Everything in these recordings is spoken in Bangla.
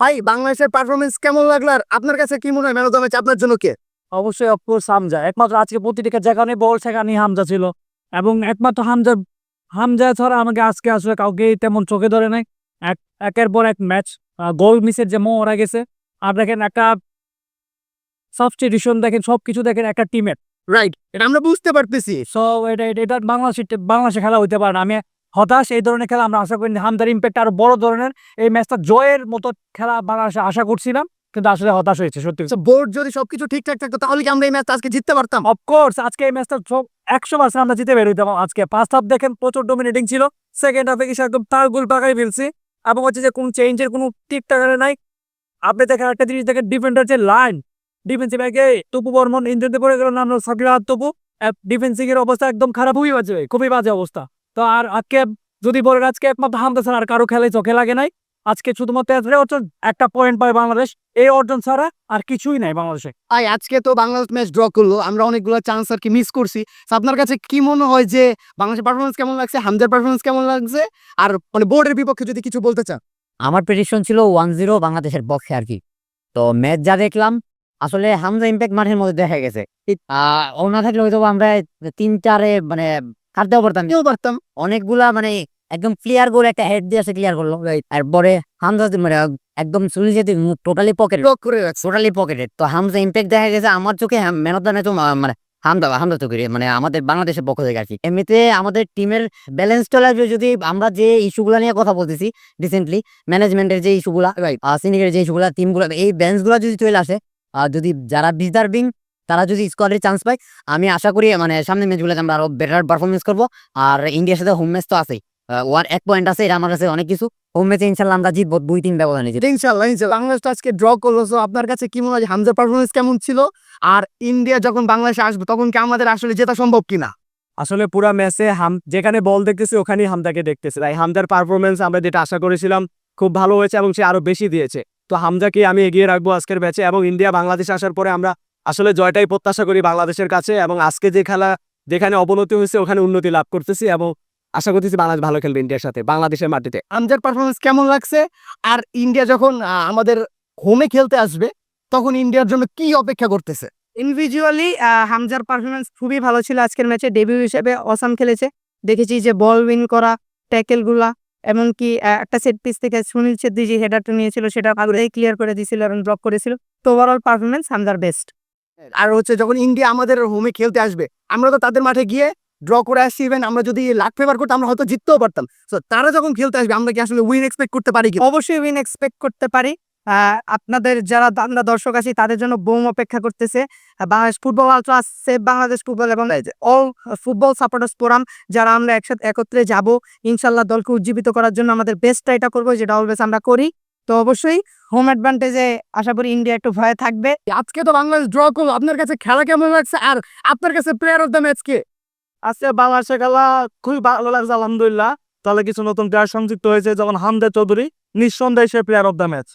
ভাই বাংলাদেশের পারফরমেন্স কেমন লাগল আর আপনার কাছে কি মনে হয়? ম্যান অফ দ্য ম্যাচ আপনার জন্য কে? অবশ্যই অফকোর্স হামজা। একমাত্র আজকে প্রতিটা যেখানে বল সেখানে হামজা ছিল। এবং একমাত্র হামজা হামজা ছাড়া আমাকে আজকে আসলে কাউকে তেমন চোখে ধরে নাই। এক একের পর এক ম্যাচ গোল মিসের যে মোহরা গেছে। আর দেখেন একটা সাবস্টিটিউশন দেখেন সব কিছু দেখেন একটা টিমের রাইট এটা আমরা বুঝতে পারতেছি। সো এটা এটা- এটা বাংলাদেশের বাংলাদেশে খেলা হইতে পারে না। আমি হতাশ এই ধরনের খেলা আমরা আশা করি না। হামদার ইম্প্যাক্ট আরও বড় ধরনের। এই ম্যাচটা জয়ের মতো খেলা বাংলাদেশে আশা করছিলাম কিন্তু আসলে হতাশ হয়েছে সত্যি বোর্ড যদি সবকিছু ঠিকঠাক থাকতো তাহলে কি আমরা এই ম্যাচ আজকে জিততে পারতাম? অফকোর্স আজকে এই ম্যাচটা সব একশো পার্সেন্ট আমরা জিতে বের হইতাম। আজকে ফার্স্ট হাফ দেখেন প্রচুর ডোমিনেটিং ছিল। সেকেন্ড হাফে কিছু একদম তার গোল পাকাই ফেলছি। এবং হচ্ছে যে কোনো চেঞ্জের কোনো ঠিকঠাক নাই। আপনি দেখেন একটা জিনিস দেখেন ডিফেন্ডার যে লাইন ডিফেন্সিভ আগে তপু বর্মন ইঞ্জুরিতে পড়ে গেল নাম সাকিরাত তপু। ডিফেন্সিং এর অবস্থা একদম খারাপ খুবই বাজে খুবই বাজে অবস্থা। তো আর আজকে যদি বলেন আজকে একমাত্র হামদা ছাড়া আর কারও খেলে চোখে লাগে নাই আজকে শুধুমাত্র একটা অর্জন একটা পয়েন্ট পায় বাংলাদেশ এই অর্জন ছাড়া আর কিছুই নাই বাংলাদেশে। ভাই আজকে তো বাংলাদেশ ম্যাচ ড্র করল আমরা অনেকগুলো চান্স আর কি মিস করছি। আপনার কাছে কি মনে হয় যে বাংলাদেশের পারফরমেন্স কেমন লাগছে হামজার পারফরমেন্স কেমন লাগছে? আর মানে বোর্ডের বিপক্ষে যদি কিছু বলতে চান। আমার প্রেডিকশন ছিল ওয়ান জিরো বাংলাদেশের পক্ষে আর কি। তো ম্যাচ যা দেখলাম আসলে হামজা ইম্প্যাক্ট মাঠের মধ্যে দেখা গেছে। আহ, ও না থাকলে হয়তো আমরা তিন চারে মানে কাটতেও পারতাম কেউ পারতাম অনেকগুলা মানে একদম ক্লিয়ার গোল একটা হেড দিয়ে ক্লিয়ার করল। তারপরে হামজা মানে একদম সুনীল যেতে টোটালি পকেট করে টোটালি পকেটেড তো হামজা ইম্প্যাক্ট দেখা গেছে আমার চোখে ম্যান অফ দ্য ম্যাচ মানে হামদা হামদা মানে আমাদের বাংলাদেশের পক্ষ থেকে আর কি। এমনিতে আমাদের টিমের ব্যালেন্স চলে আসবে যদি আমরা যে ইস্যুগুলো নিয়ে কথা বলতেছি রিসেন্টলি ম্যানেজমেন্টের যে ইস্যুগুলা. সিনিয়রের যে ইস্যুগুলা টিমগুলো এই বেঞ্চগুলো যদি চলে আসে আর যদি যারা ডিজার্ভিং তারা যদি স্কোয়াডের চান্স পায় আমি আশা করি মানে সামনে ম্যাচগুলোতে আমরা আরও বেটার পারফরমেন্স করব। আর ইন্ডিয়ার সাথে হোম ম্যাচ তো আছেই। ওয়ান এক পয়েন্ট আছে এটা আমার কাছে অনেক কিছু। হোম ম্যাচে ইনশাল্লাহ আমরা জিতবো দুই তিন ব্যবধানে জিতবো। ইনশাল্লাহ ইনশাল্লাহ। বাংলাদেশ তো আজকে ড্র করল তো আপনার কাছে কি মনে হয় হামজার পারফরমেন্স কেমন ছিল? আর ইন্ডিয়া যখন বাংলাদেশে আসবে তখন কি আমাদের আসলে জেতা সম্ভব কিনা? আসলে পুরা ম্যাচে হাম যেখানে বল দেখতেছি ওখানেই হামদাকে দেখতেছি। তাই হামদার পারফরমেন্স আমরা যেটা আশা করেছিলাম খুব ভালো হয়েছে এবং সে আরও বেশি দিয়েছে। তো হামজাকে আমি এগিয়ে রাখব আজকের ম্যাচে এবং ইন্ডিয়া বাংলাদেশ আসার পরে আমরা আসলে জয়টাই প্রত্যাশা করি বাংলাদেশের কাছে এবং আজকে যে খেলা যেখানে অবনতি হয়েছে ওখানে উন্নতি লাভ করতেছি এবং আশা করতেছি বাংলাদেশ ভালো খেলবে ইন্ডিয়ার সাথে বাংলাদেশের মাটিতে। হামজার পারফরমেন্স কেমন লাগছে? আর ইন্ডিয়া যখন আমাদের হোমে খেলতে আসবে তখন ইন্ডিয়ার জন্য কি অপেক্ষা করতেছে? ইন্ডিভিজুয়ালি হামজার পারফরমেন্স খুবই ভালো ছিল আজকের ম্যাচে ডেবিউ হিসেবে অসাম খেলেছে। দেখেছি যে বল উইন করা ট্যাকেলগুলা এমনকি একটা সেট পিস থেকে সুনীল ছেত্রী যে হেডারটা নিয়েছিল সেটা আগ্রহে ক্লিয়ার করে দিয়েছিল এবং ড্রপ করেছিল। তো ওভারঅল পারফরমেন্স হামজার বেস্ট আর হচ্ছে যখন ইন্ডিয়া আমাদের হোমে খেলতে আসবে আমরা তো তাদের মাঠে গিয়ে ড্র করে আসছি ইভেন আমরা যদি লাখ ফেভার করতাম আমরা হয়তো জিততেও পারতাম। তো তারা যখন খেলতে আসবে আমরা কি আসলে উইন এক্সপেক্ট করতে পারি কি অবশ্যই উইন এক্সপেক্ট করতে পারি। আপনাদের যারা আমরা দর্শক আছি তাদের জন্য বোম অপেক্ষা করতেছে। Bangladesh football ultra save Bangladesh football এবং অল ফুটবল সাপোর্টার্স ফোরাম যারা আমরা একসাথে একত্রে যাব ইনশাল্লাহ দলকে উজ্জীবিত করার জন্য আমাদের বেস্ট ট্রাইটা করব যেটা অলওয়েজ আমরা করি। তো অবশ্যই হোম অ্যাডভান্টেজে আশা করি ইন্ডিয়া একটু ভয়ে থাকবে। আজকে তো বাংলাদেশ ড্র করল। আপনার কাছে খেলা কেমন লাগছে? আর আপনার কাছে প্লেয়ার অফ দ্য ম্যাচ কে? আজকে বাংলাদেশের খেলা খুবই ভালো লাগছে আলহামদুলিল্লাহ। তাহলে কিছু নতুন প্লেয়ার সংযুক্ত হয়েছে যেমন হামদা চৌধুরী। নিঃসন্দেহে সে player of the match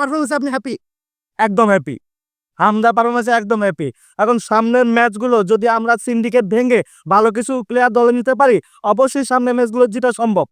performance আপনি হ্যাপি একদম হ্যাপি হামদা পারফরমেন্সে একদম হ্যাপি এখন সামনের ম্যাচগুলো যদি আমরা সিন্ডিকেট ভেঙে ভালো কিছু প্লেয়ার দলে নিতে পারি অবশ্যই সামনের ম্যাচগুলো যেটা সম্ভব।